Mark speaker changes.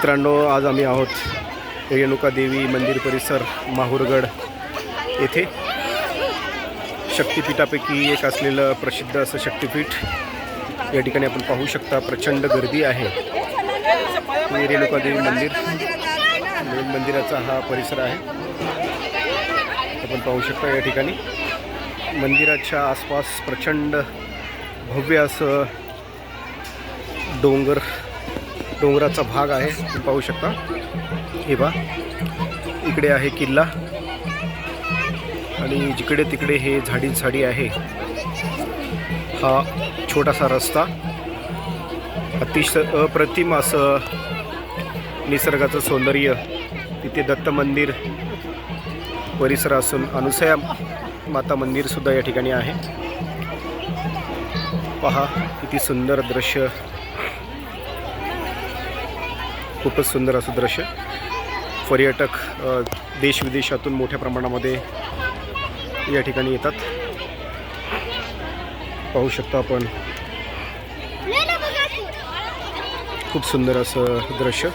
Speaker 1: मित्रांनो आज आम्ही आहोत रेणुका देवी मंदिर परिसर माहूरगड येथे. शक्तिपीठापैकी एक असलेलं प्रसिद्ध असं शक्तिपीठ. या ठिकाणी आपण पाहू शकता प्रचंड गर्दी आहे. रेणुका देवी मंदिर. मंदिराचा हा परिसर आहे. आपण पाहू शकता या ठिकाणी. मंदिराच्या आसपास प्रचंड भव्य असं डोंगर डोंगराचा भाग आहे. तुम्ही पाहू शकता. हे बा इकडे आहे किल्ला. आणि जिकडे तिकडे हे झाडी झाडी आहे. हा छोटासा रस्ता. अतिशय अप्रतिम असं निसर्गाचं सौंदर्य. तिथे दत्त मंदिर परिसर असून अनुसया माता मंदिरसुद्धा या ठिकाणी आहे. पहा किती सुंदर दृश्य. खूपच सुंदर असं दृश्य. पर्यटक देश देशविदेशातून मोठ्या प्रमाणामध्ये या ठिकाणी येतात. पाहू शकता आपण. खूप सुंदर असं दृश्य.